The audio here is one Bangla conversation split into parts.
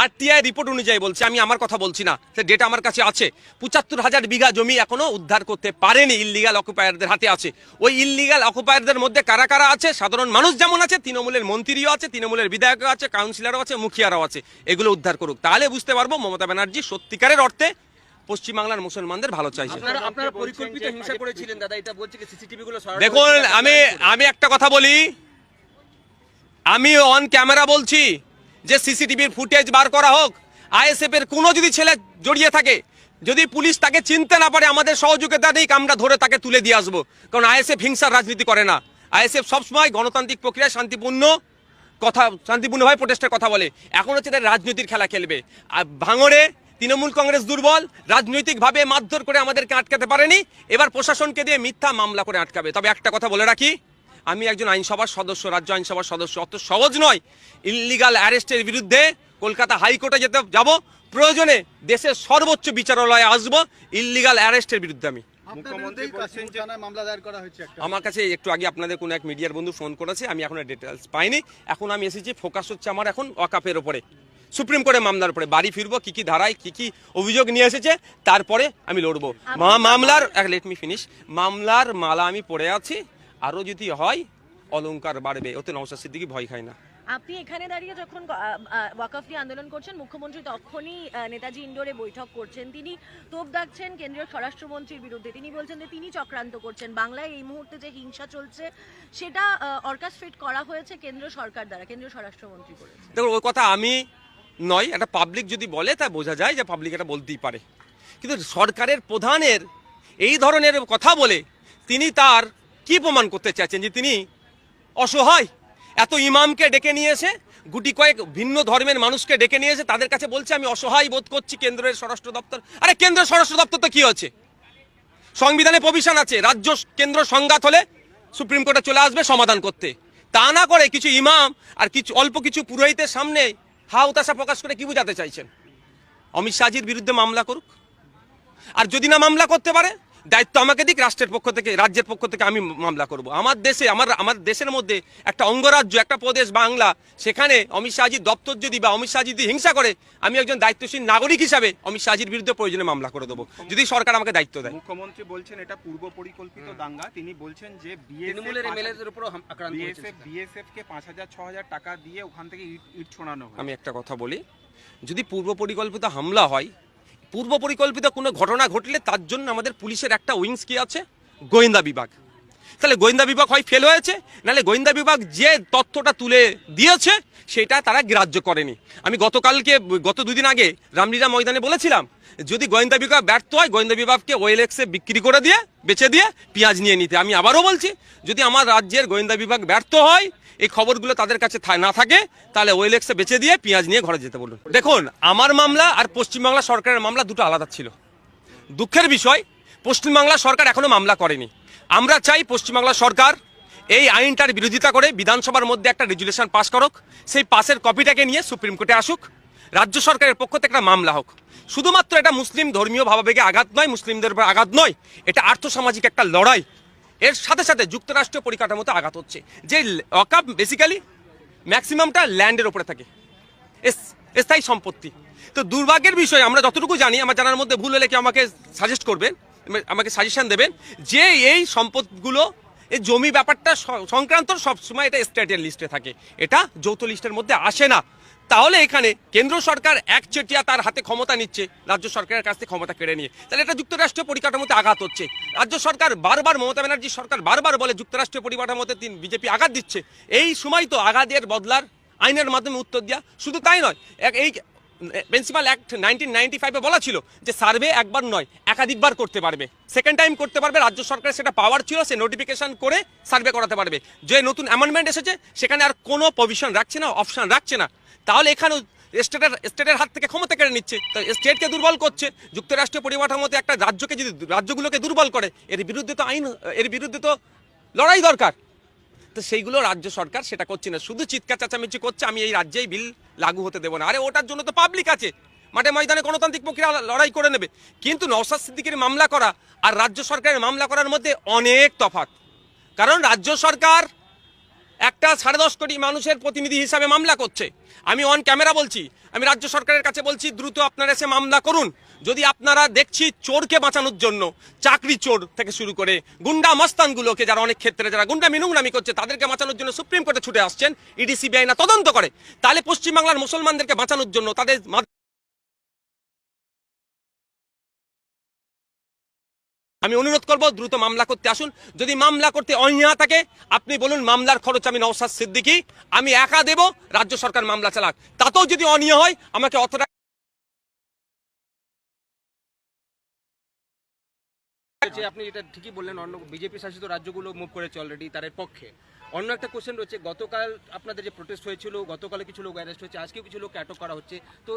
আর টিআই রিপোর্ট অনুযায়ী বলছে আমি আমার কথা বলছি না। সে ডেটা আমার কাছে আছে। পঁচাত্তর হাজার বিঘা জমি এখনও উদ্ধার করতে পারেনি ইল্লিগাল অকুপায়ারদের হাতে আছে। ওই ইল্লিগাল অকুপায়ারদের মধ্যে কারা কারা আছে? সাধারণ মানুষ যেমন আছে তৃণমূলের মন্ত্রীও আছে তৃণমূলের বিধায়কও আছে কাউন্সিলরও আছে মুখিয়ারাও আছে। এগুলো উদ্ধার করুক। তাহলে বুঝতে পারব মমতা ব্যানার্জি সত্যিকারের অর্থে পশ্চিমবাংলার মুসলমানদের ভালো চাইছে। আপনারা আপনারা পরিকল্পিত হিংসা করেছিলেন দাদা। এটা বলছে কি সিসিটিভি গুলো সরানো দেখুন আমি আমি একটা কথা বলি। আমি অন ক্যামেরা বলছি। যে সিসিটিভির ফুটেজ বার করা হোক আইএসএফ এর কোনো যদি ছেলে জড়িয়ে থাকে, যদি পুলিশ তাকে চিনতে না পারে, আমাদের সহযোগিতা নেই আমরা ধরে তাকে তুলে দিয়ে আসব। কারণ আইএসএফ হিংসার রাজনীতি করে না। আইএসএফ সবসময় গণতান্ত্রিক প্রক্রিয়ায় শান্তিপূর্ণ কথা শান্তিপূর্ণভাবে প্রোটেস্টের কথা বলে। এখন হচ্ছে তারা রাজনীতির খেলা খেলবে। আর ভাঙড়ে তৃণমূল কংগ্রেস দুর্বল, রাজনৈতিকভাবে মারধর করে আমাদেরকে আটকাতে পারেনি। এবার প্রশাসনকে দিয়ে মিথ্যা মামলা করে আটকাবে। তবে একটা কথা বলে রাখি আমি একজন আইনসভার সদস্য রাজ্য আইনসভার সদস্য। অত সহজ নয় ইল্লিগাল অ্যারেস্টের বিরুদ্ধে কলকাতা হাইকোর্টে যেতে যাব। প্রয়োজনে দেশের সর্বোচ্চ বিচারালয়ে আসব ইল্লিগাল অ্যারেস্টের বিরুদ্ধে আমি। মুখ্যমন্ত্রী বলছেন যে থানায় মামলা দায়ের করা হয়েছে একটা। আমার কাছে একটু আগে আপনাদের কোনো এক মিডিয়ার বন্ধু ফোন করেছে আমি এখন ডিটেলস পাইনি। এখন আমি এসেছি ফোকাস হচ্ছে আমার এখন ওয়াকাপের ওপরে সুপ্রিম কোর্টে মামলার উপরে বাড়ি ফিরবো কি কি ধারায় কি কি অভিযোগ নিয়ে এসেছে তারপরে আমি লড়বো। মা- মামলার লেট মি ফিনিশ মামলার মালা আমি পড়ে আছি। আরও যদি হয় অলংকার বাড়বে। ওতে নওশাদ সিদ্দিকি ভয় খায় না। আপনি এখানে দাঁড়িয়ে যখন ওয়াকফলি আন্দোলন করছেন মুখ্যমন্ত্রী তখনই নেতাজি ইন্ডোরে বৈঠক করছেন। তিনি তোপ ডাকছেন কেন্দ্রীয় স্বরাষ্ট্রমন্ত্রীর বিরুদ্ধে। তিনি বলছেন যে তিনি চক্রান্ত করছেন। বাংলায় এই মুহূর্তে যে হিংসা চলছে সেটা অর্কাস্ট্রেট করা হয়েছে কেন্দ্র সরকার দ্বারা কেন্দ্রীয় স্বরাষ্ট্রমন্ত্রী করেছে দেখুন ওই কথা আমি নয় একটা পাবলিক যদি বলে তা বোঝা যায় যে পাবলিক এটা বলতেই পারে। কিন্তু সরকারের প্রধানের এই ধরনের কথা বলে তিনি তার কি প্রমাণ করতে চাইছেন যে তিনি অসহায়? এত ইমামকে ডেকে নিয়েছে, গুটি কয়েক ভিন্ন ধর্মের মানুষকে ডেকে নিয়ে এসে তাদের কাছে বলছে, আমি অসহায় বোধ করছি কেন্দ্রের স্বরাষ্ট্র দপ্তর। আরে, কেন্দ্রের স্বরাষ্ট্র দপ্তর তো কি হচ্ছে সংবিধানে প্রভিশন আছে, রাজ্য কেন্দ্র সংঘাত হলে সুপ্রিম কোর্টে চলে আসবে সমাধান করতে। তা না করে কিছু ইমাম আর কিছু, অল্প কিছু পুরোহিতের সামনে হা হতাশা প্রকাশ করে কি বোঝাতে চাইছেন? অমিত শাহজির বিরুদ্ধে মামলা করুক। আর যদি না মামলা করতে পারে দায়িত্ব আমাকে দিক রাষ্ট্রের পক্ষ থেকে রাজ্যের পক্ষ থেকে আমি মামলা করব। আমার দেশে আমার আমার দেশের মধ্যে একটা অঙ্গরাজ্য একটা প্রদেশ বাংলা সেখানে অমিত শাহজির দপ্তর যদি বা অমিত শাহ যদি হিংসা করে আমি একজন দায়িত্বশীল নাগরিক হিসাবে অমিত শাহজির বিরুদ্ধে প্রয়োজনে মামলা করে দেবো। যদি সরকার আমাকে দায়িত্ব দেয়। মুখ্যমন্ত্রী বলছেন এটা পূর্ব পরিকল্পিত দাঙ্গা। তিনি বলছেন যে তৃণমূলের এমএলএদের হয়েছে বিএসএফ বিএসএফ কে পাঁচ হাজার ছ হাজার টাকা দিয়ে ওখান থেকে ইট ইট ছোড়ানো আমি একটা কথা বলি যদি পূর্ব পরিকল্পিত হামলা হয় পূর্ব পরিকল্পিত কোনো ঘটনা ঘটলে তার জন্য আমাদের পুলিশের একটা উইংস কি আছে? গোয়েন্দা বিভাগ। তাহলে গোয়েন্দা বিভাগ হয় ফেল হয়েছে, নাহলে গোয়েন্দা বিভাগ যে তথ্যটা তুলে দিয়েছে, সেটা তারা গ্রাহ্য করেনি। আমি গতকালকে, গত দুদিন আগে রামলীলা ময়দানে বলেছিলাম, যদি গোয়েন্দা বিভাগ ব্যর্থ হয়, গোয়েন্দা বিভাগকে ওয়েলেক্সে বিক্রি করে দিয়ে, বেচে দিয়ে পেঁয়াজ নিয়ে নিতে। আমি আবারও বলছি, যদি আমার রাজ্যের গোয়েন্দা বিভাগ ব্যর্থ হয়, এই খবরগুলো তাদের কাছে না থাকে, তাহলে ওয়েলেক্সে বেচে দিয়ে পেঁয়াজ নিয়ে ঘরে যেতে বলুন। দেখুন, আমার মামলা আর পশ্চিমবাংলা সরকারের মামলা দুটো আলাদা ছিল। দুঃখের বিষয়, পশ্চিমবাংলা সরকার এখনও মামলা করেনি। আমরা চাই পশ্চিমবাংলা সরকার এই আইনটার বিরোধিতা করে বিধানসভার মধ্যে একটা রেজুলেশন পাস করুক, সেই পাসের কপিটাকে নিয়ে সুপ্রিম কোর্টে আসুক, রাজ্য সরকারের পক্ষ থেকে একটা মামলা হোক। শুধুমাত্র এটা মুসলিম ধর্মীয় ভাবাবেগে আঘাত নয়, মুসলিমদের উপর আঘাত নয়, এটা আর্থসামাজিক একটা লড়াই। এর সাথে সাথে যুক্তরাষ্ট্রীয় পরিকাঠামোতে আঘাত হচ্ছে। যে অকাপ বেসিক্যালি ম্যাক্সিমামটা ল্যান্ডের উপরে থাকে। স্থায়ী সম্পত্তি। তো দুর্ভাগ্যের বিষয়, আমরা যতটুকু জানি, আমার জানার মধ্যে ভুল হলে কি আমাকে সাজেস্ট করবেন আমাকে সাজেশন দেবেন যে এই সম্পদগুলো, এই জমি ব্যাপারটা সংক্রান্ত সবসময় এটা স্টেটের লিস্টে থাকে। এটা যৌথ লিস্টের মধ্যে আসে না। তাহলে এখানে কেন্দ্র সরকার একচেটিয়া তার হাতে ক্ষমতা নিচ্ছে, রাজ্য সরকারের কাছ থেকে ক্ষমতা কেড়ে নিয়ে। তাহলে এটা যুক্তরাষ্ট্রীয় পরিকাঠামোতে আঘাত হচ্ছে। রাজ্য সরকার বারবার মমতা ব্যানার্জি সরকার বারবার বলে যুক্তরাষ্ট্রীয় পরিকাঠামোতে তিন বিজেপি আঘাত দিচ্ছে। এই সময় তো আঘাতের বদলার আইনের মাধ্যমে উত্তর দেওয়া শুধু তাই নয়, এক- এই প্রিন্সিপাল অ্যাক্ট নাইনটিন নাইনটি ফাইভে বলা ছিল যে সার্ভে একবার নয়, একাধিকবার করতে পারবে। সেকেন্ড টাইম করতে পারবে, রাজ্য সরকারের সেটা পাওয়ার ছিল, সে নোটিফিকেশন করে সার্ভে করাতে পারবে। যে নতুন অ্যামেন্ডমেন্ট এসেছে, সেখানে আর কোনো প্রভিশন রাখছে না অপশান রাখছে না। তাহলে এখানে স্টেটের স্টেটের হাত থেকে ক্ষমতা কেড়ে নিচ্ছে। তো স্টেটকে দুর্বল করছে যুক্তরাষ্ট্রীয় পরিকাঠামোতে একটা রাজ্যকে যদি, রাজ্যগুলোকে দুর্বল করে, এর বিরুদ্ধে তো আইন, এর বিরুদ্ধে তো লড়াই দরকার। তো সেইগুলো রাজ্য সরকার সেটা করছে না। শুধু চিৎকার চাচামেচি করছে, আমি এই রাজ্যেই বিল লাগু হতে দেবো না। আরে ওটার জন্য তো পাবলিক আছে। মাঠে ময়দানে গণতান্ত্রিক প্রক্রিয়া লড়াই করে নেবে। কিন্তু নওসাদ সিদ্দিকের মামলা করা আর রাজ্য সরকারের মামলা করার মধ্যে অনেক তফাত কারণ রাজ্য সরকার একটা সাড়ে দশ কোটি মানুষের প্রতিনিধি হিসাবে মামলা করছে। আমি অন ক্যামেরা বলছি, আমি রাজ্য সরকারের কাছে বলছি, দ্রুত আপনারা এসে মামলা করুন। যদি আপনারা দেখছি চোরকে বাঁচানোর জন্য, চাকরি চোর থেকে শুরু করে গুন্ডা মস্তানগুলোকে যারা অনেক ক্ষেত্রে যারা গুন্ডা মিনুংরামি করছে, তাদেরকে বাঁচানোর জন্য সুপ্রিম কোর্টে ছুটে আসছেন ইডি সিবিআই না তদন্ত করে। তাহলে পশ্চিমবাংলার মুসলমানদেরকে বাঁচানোর জন্য তাদের আমি অনুরোধ করব, দ্রুত মামলা করতে আসুন। যদি মামলা করতে অনিয়া থাকে, আপনি বলুন মামলার খরচ আমি নওসাদ সিদ্দিকি, আমি একা দেব, রাজ্য সরকার মামলা চালাক। তাতেও যদি অনীহা হয়, আমাকে অত আপনি এটা ঠিকই বললেন, অন্য বিজেপি শাসিত রাজ্যগুলো মুভ করেছে অলরেডি তাদের পক্ষে। অন্য একটা কোশ্চেন রয়েছে গতকাল আপনাদের যে প্রোটেস্ট হয়েছিল গতকালে কিছু লোক অ্যারেস্ট হয়েছে আজকেও কিছু লোক আটক করা হচ্ছে। তো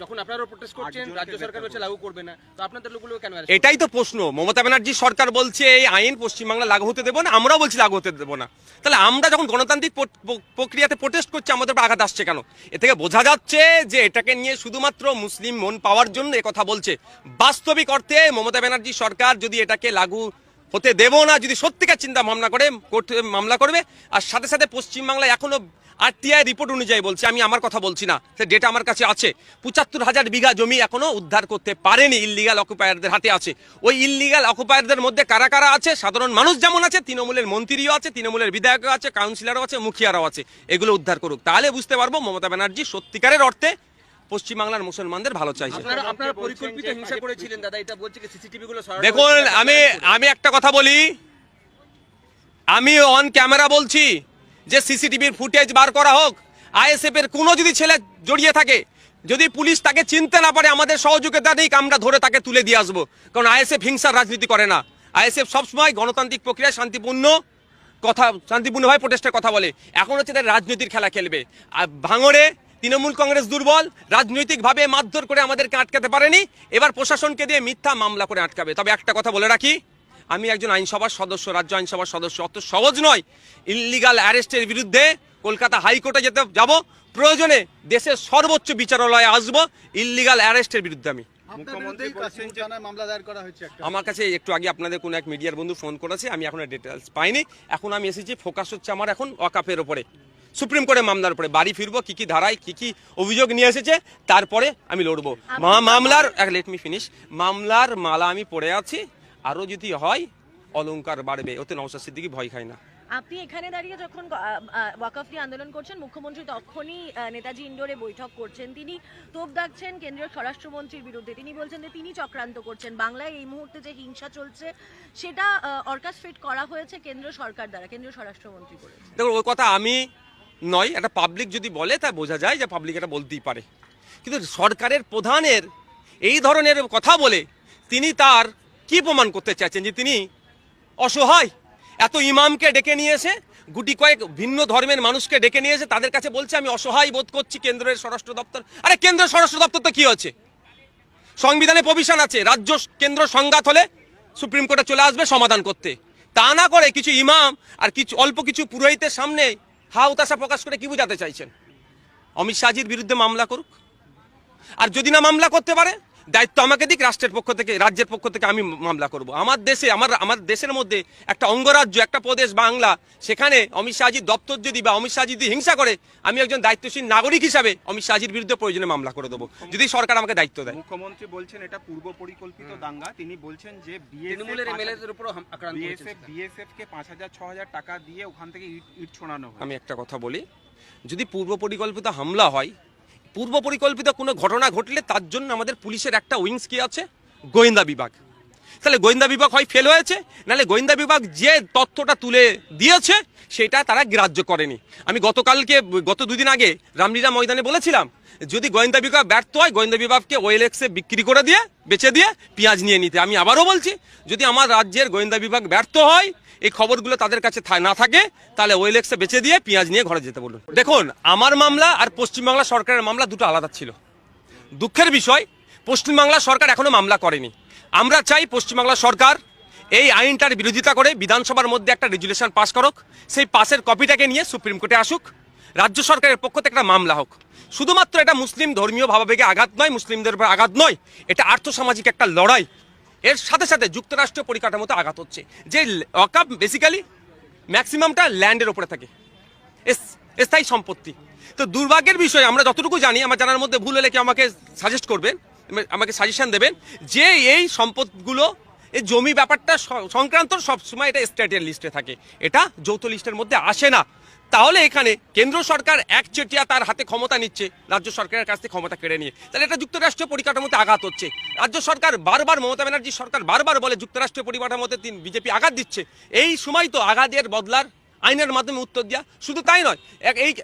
যখন আপনারাও প্রোটেস্ট করছেন রাজ্য সরকার হচ্ছে লাগু করবে না। তো আপনাদের লোকগুলো কেন এটাই তো প্রশ্ন। মমতা ব্যানার্জি সরকার বলছে এই আইন পশ্চিমবাংলা লাগু হতে দেবো না আমরাও বলছি লাগু হতে দেবো না। তাহলে আমরা যখন গণতান্ত্রিক প্রক্রিয়াতে প্রোটেস্ট করছি আমাদের উপর আঘাত আসছে কেন? এ থেকে বোঝা যাচ্ছে যে এটাকে নিয়ে শুধুমাত্র মুসলিম মন পাওয়ার জন্য এ কথা বলছে। বাস্তবিক অর্থে মমতা ব্যানার্জি সরকার যদি এটাকে লাগু হতে দেব না, যদি সত্যিকার চিন্তা ভাবনা করে, কোর্টে মামলা করবে, আর সাথে সাথে পশ্চিমবাংলায় এখনও আরটিআই রিপোর্ট অনুযায়ী বলছে, আমি আমার কথা বলছি না, সে ডেটা আমার কাছে আছে। পঁচাত্তর হাজার বিঘা জমি এখনও উদ্ধার করতে পারেনি ইল্লিগাল অকুপায়ারদের হাতে আছে। ওই ইল্লিগাল অকুপায়ারদের মধ্যে কারা কারা আছে? সাধারণ মানুষ যেমন আছে, তৃণমূলের মন্ত্রীও আছে, তৃণমূলের বিধায়কও আছে কাউন্সিলরও আছে, মুখিয়ারাও আছে। এগুলো উদ্ধার করুক। তাহলে বুঝতে পারব মমতা ব্যানার্জি সত্যিকারের অর্থে পশ্চিমবাংলার মুসলমানদের ভালো চাইছে। আপনারা আপনারা পরিকল্পিত হিংসা করেছিলেন দাদা এটা বলছে কি সিসিটিভি গুলো সরানো দেখুন আমি আমি একটা কথা বলি। আমি অন ক্যামেরা বলছি যে সিসিটিভির ফুটেজ বার করা হোক। আইএসএফ এর কোনো যদি ছেলে জড়িয়ে থাকে যদি পুলিশ তাকে চিনতে না পারে আমাদের সহযোগিতা নেই আমরা ধরে তাকে তুলে দিয়ে আসব। কারণ আইএসএফ হিংসার রাজনীতি করে না। আইএসএফ সবসময় গণতান্ত্রিক প্রক্রিয়ায় শান্তিপূর্ণ কথা শান্তিপূর্ণভাবে প্রোটেস্টের কথা বলে। এখন হচ্ছে তাদের রাজনীতির খেলা খেলবে। আর ভাঙড়ে তৃণমূল কংগ্রেস দুর্বল রাজনৈতিকভাবে মারধর করে আমাদেরকে আটকাতে পারেনি এবার প্রশাসনকে দিয়ে মিথ্যা মামলা করে আটকাবে। তবে একটা কথা বলে রাখি আমি একজন আইনসভার সদস্য রাজ্য আইনসভার সদস্য অত সহজ নয়। ইল্লিগাল অ্যারেস্টের বিরুদ্ধে কলকাতা হাইকোর্টে যেতে যাব প্রয়োজনে দেশের সর্বোচ্চ বিচারালয়ে আসব ইল্লিগাল অ্যারেস্টের বিরুদ্ধে আমি। আপনার বিরুদ্ধেই কাশিমপুর থানায় মামলা দায়ের করা হয়েছে একটা। আমার কাছে একটু আগে আপনাদের কোনো এক মিডিয়ার বন্ধু ফোন করেছে আমি এখন ডিটেলস পাইনি। এখন আমি এসেছি ফোকাস হচ্ছে আমার এখন ওয়াকাফের ওপরে সুপ্রিম কোর্টে মামলার উপরে বাড়ি ফিরবো কি কি ধারায় কি কি অভিযোগ নিয়ে এসেছে তারপরে আমি লড়বো। মা- মামলার লেট মি ফিনিশ মামলার মালা আমি পড়ে আছি আরও যদি হয় অলংকার বাড়বে ওতে নওশাদ সিদ্দিকি ভয় খায় না। আপনি এখানে দাঁড়িয়ে যখন ওয়াকফ নিয়ে আন্দোলন করছেন মুখ্যমন্ত্রী তখনই নেতাজি ইন্ডোরে বৈঠক করছেন। তিনি তোপ দাগছেন কেন্দ্রীয় স্বরাষ্ট্রমন্ত্রীর বিরুদ্ধে। তিনি বলছেন যে তিনি চক্রান্ত করছেন। বাংলায় এই মুহূর্তে যে হিংসা চলছে সেটা অর্কাস্ট্রেট করা হয়েছে কেন্দ্র সরকার দ্বারা কেন্দ্রীয় স্বরাষ্ট্রমন্ত্রী দেখুন ওই কথা আমি নয়, একটা পাবলিক যদি বলে, তা বোঝা যায় যে পাবলিক এটা বলতেই পারে। কিন্তু সরকারের প্রধানের এই ধরনের কথা বলে তিনি তার কি প্রমাণ করতে চাইছেন যে তিনি অসহায়? এত ইমামকে ডেকে নিয়ে এসে গুটি কয়েক ভিন্ন ধর্মের মানুষকে ডেকে নিয়ে এসে তাদের কাছে বলছে, আমি অসহায় বোধ করছি কেন্দ্রের স্বরাষ্ট্র দপ্তর। আরে, কেন্দ্রের স্বরাষ্ট্র দপ্তর তো কি হচ্ছে সংবিধানে প্রভিশন আছে, রাজ্য কেন্দ্র সংঘাত হলে সুপ্রিম কোর্টে চলে আসবে সমাধান করতে। তা না করে কিছু ইমাম আর কিছু, অল্প কিছু পুরোহিতের সামনে হা উতাশা প্রকাশ করে কি বুঝাতে চাইছেন? অমিত শাহজির বিরুদ্ধে মামলা করুক। আর যদি না মামলা করতে পারে দায়িত্ব আমাকে দিক রাষ্ট্রের পক্ষ থেকে রাজ্যের পক্ষ থেকে আমি মামলা করব। আমার দেশে আমার আমার দেশের মধ্যে একটা অঙ্গরাজ্য একটা প্রদেশ বাংলা সেখানে অমিত শাহজির দপ্তর যদি বা অমিত শাহ যদি হিংসা করে আমি একজন দায়িত্বশীল নাগরিক হিসাবে অমিত শাহজির বিরুদ্ধে প্রয়োজনে মামলা করে দেবো। যদি সরকার আমাকে দায়িত্ব দেয়। মুখ্যমন্ত্রী বলছেন এটা পূর্ব পরিকল্পিত দাঙ্গা। তিনি বলছেন যে তৃণমূলের এমএলএদের আক্রান্ত বিএসএফ বিএসএফ কে পাঁচ হাজার ছ হাজার টাকা দিয়ে ওখান থেকে ইট ইট ছোড়ানো আমি একটা কথা বলি। যদি পূর্ব পরিকল্পিত হামলা হয় পূর্ব পরিকল্পিত কোনো ঘটনা ঘটলে তার জন্য আমাদের পুলিশের একটা উইংস কি আছে। গোয়েন্দা বিভাগ। তাহলে গোয়েন্দা বিভাগ হয় ফেল হয়েছে, নাহলে গোয়েন্দা বিভাগ যে তথ্যটা তুলে দিয়েছে, সেটা তারা গ্রাহ্য করেনি। আমি গতকালকে, গত দুদিন আগে রামলীলা ময়দানে বলেছিলাম, যদি গোয়েন্দা বিভাগ ব্যর্থ হয়, গোয়েন্দা বিভাগকে ওয়েলেক্সে বিক্রি করে দিয়ে, বেচে দিয়ে পেঁয়াজ নিয়ে নিতে। আমি আবারও বলছি, যদি আমার রাজ্যের গোয়েন্দা বিভাগ ব্যর্থ হয়, এই খবরগুলো তাদের কাছে না থাকে, তাহলে ওয়েলেক্সে বেচে দিয়ে পেঁয়াজ নিয়ে ঘরে যেতে বলুন। দেখুন, আমার মামলা আর পশ্চিমবাংলা সরকারের মামলা দুটো আলাদা ছিল। দুঃখের বিষয়, পশ্চিমবাংলা সরকার এখনও মামলা করেনি। আমরা চাই পশ্চিমবাংলা সরকার এই আইনটার বিরোধিতা করে বিধানসভার মধ্যে একটা রেজুলেশন পাস করুক, সেই পাসের কপিটাকে নিয়ে সুপ্রিম কোর্টে আসুক, রাজ্য সরকারের পক্ষ থেকে একটা মামলা হোক। শুধুমাত্র এটা মুসলিম ধর্মীয় ভাবাবেগে আঘাত নয়, মুসলিমদের উপর আঘাত নয়, এটা আর্থসামাজিক একটা লড়াই। এর সাথে সাথে যুক্তরাষ্ট্রীয় পরিকাঠামোতে আঘাত হচ্ছে। যে অকাপ বেসিক্যালি ম্যাক্সিমামটা ল্যান্ডের ওপরে থাকে। স্থায়ী সম্পত্তি। তো দুর্ভাগ্যের বিষয়, আমরা যতটুকু জানি, আমার জানার মধ্যে ভুল হলে কি আমাকে সাজেস্ট করবেন আমাকে সাজেশন দেবেন যে এই সম্পদগুলো, এই জমি ব্যাপারটা সংক্রান্ত সবসময় এটা স্টেটের লিস্টে থাকে। এটা যৌথ লিস্টের মধ্যে আসে না। তাহলে এখানে কেন্দ্র সরকার একচেটিয়া তার হাতে ক্ষমতা নিচ্ছে, রাজ্য সরকারের কাছ থেকে ক্ষমতা কেড়ে নিয়ে। তাহলে এটা যুক্তরাষ্ট্রীয় পরিকাঠামোতে আঘাত হচ্ছে। রাজ্য সরকার বারবার মমতা ব্যানার্জি সরকার বারবার বলে যুক্তরাষ্ট্রীয় পরিকাঠামোতে তিন বিজেপি আঘাত দিচ্ছে। এই সময় তো আঘাতের বদলার আইনের মাধ্যমে উত্তর দেওয়া শুধু তাই নয়, এক- এই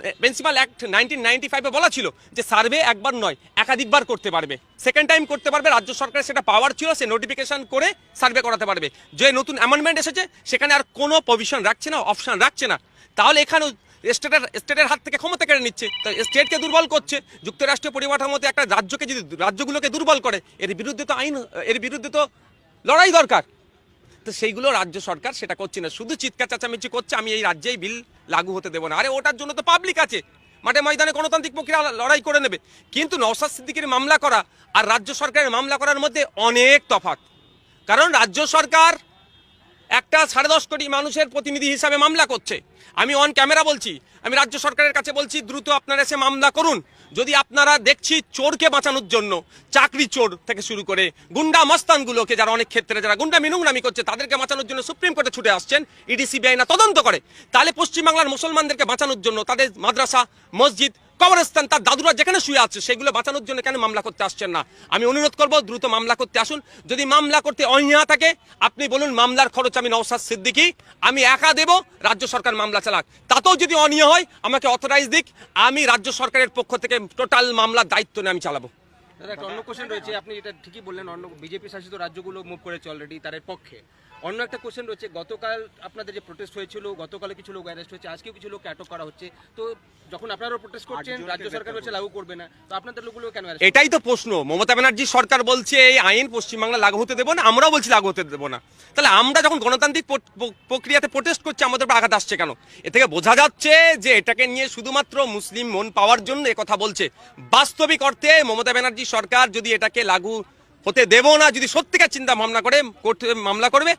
প্রিন্সিপাল অ্যাক্ট নাইনটিন নাইনটি ফাইভে বলা ছিল যে সার্ভে একবার নয় একাধিকবার করতে পারবে। সেকেন্ড টাইম করতে পারবে, রাজ্য সরকারের সেটা পাওয়ার ছিল, সে নোটিফিকেশন করে সার্ভে করাতে পারবে। যে নতুন অ্যামেন্ডমেন্ট এসেছে, সেখানে আর কোনো প্রভিশন রাখছে না অপশন রাখছে না। তাহলে এখানেও স্টেটের স্টেটের হাত থেকে ক্ষমতা কেড়ে নিচ্ছে। তো স্টেটকে দুর্বল করছে, যুক্তরাষ্ট্রীয় পরিকাঠামোতে একটা রাজ্যকে যদি, রাজ্যগুলোকে দুর্বল করে, এর বিরুদ্ধে তো আইন, এর বিরুদ্ধে তো লড়াই দরকার। তো সেইগুলো রাজ্য সরকার সেটা করছে না। শুধু চিৎকার চেঁচামেচি করছে, আমি এই রাজ্যেই বিল লাগু হতে দেবো না। আরে ওটার জন্য তো পাবলিক আছে। মাঠে ময়দানে গণতান্ত্রিক প্রক্রিয়া লড়াই করে নেবে। কিন্তু নওসাদ সিদ্দিকের মামলা করা আর রাজ্য সরকারের মামলা করার মধ্যে অনেক তফাত কারণ রাজ্য সরকার একটা সাড়ে দশ কোটি মানুষের প্রতিনিধি হিসাবে মামলা করছে। আমি অন ক্যামেরা বলছি, আমি রাজ্য সরকারের কাছে বলছি, দ্রুত আপনারা এসে মামলা করুন। যদি আপনারা দেখছি চোরকে বাঁচানোর জন্য, চাকরি চোর থেকে শুরু করে গুন্ডা মস্তানগুলোকে যারা অনেক ক্ষেত্রে যারা গুন্ডা মিনুংরামি করছে, তাদেরকে বাঁচানোর জন্য সুপ্রিম কোর্টে ছুটে আসছেন, ইডি, সিবিআই না তদন্ত করে। তাহলে পশ্চিমবাংলার মুসলমানদেরকে বাঁচানোর জন্য তাদের মাদ্রাসা, মসজিদ কবরস্থান তার দাদুরা যেখানে শুয়ে আছে, সেগুলো বাঁচানোর জন্য কেন মামলা করতে আসছেন না? আমি অনুরোধ করব, দ্রুত মামলা করতে আসুন। যদি মামলা করতে অনীহা থাকে, আপনি বলুন মামলার খরচ আমি নওসাদ সিদ্দিকি, আমি একা দেব, রাজ্য সরকার মামলা চালাক। তাতেও যদি অনীহা হয়, আমাকে অথরাইজ দিক, আমি রাজ্য সরকারের পক্ষ থেকে টোটাল মামলার দায়িত্ব নিয়ে আমি চালাবো। একটা অন্য কোশ্চেন রয়েছে, আপনি এটা ঠিকই বললেন, অন্য বিজেপি শাসিত রাজ্যগুলো মুভ করেছে অলরেডি তাদের পক্ষে। অন্য একটা কোশ্চেন রয়েছে গতকাল আপনাদের যে প্রোটেস্ট হয়েছিল গতকালে কিছু লোক অ্যারেস্ট হয়েছে আজকেও কিছু লোক আটক করা হচ্ছে। তো যখন আপনারাও প্রোটেস্ট করছেন রাজ্য সরকার হচ্ছে লাগু করবে না। তো আপনাদের লোকগুলো কেন এটাই তো প্রশ্ন। মমতা ব্যানার্জি সরকার বলছে এই আইন পশ্চিমবাংলা লাগু হতে দেবো না আমরাও বলছি লাগু হতে দেবো না। তাহলে আমরা যখন গণতান্ত্রিক প্রক্রিয়াতে প্রোটেস্ট করছি আমাদের উপর আঘাত আসছে কেন? এ থেকে বোঝা যাচ্ছে যে এটাকে নিয়ে শুধুমাত্র মুসলিম মন পাওয়ার জন্য কথা বলছে। বাস্তবিক অর্থে মমতা ব্যানার্জি সরকার যদি এটাকে লাগু হতে দেবো না যদি সত্যিকার চিন্তা ভাবনা করে কোর্টে মামলা করবে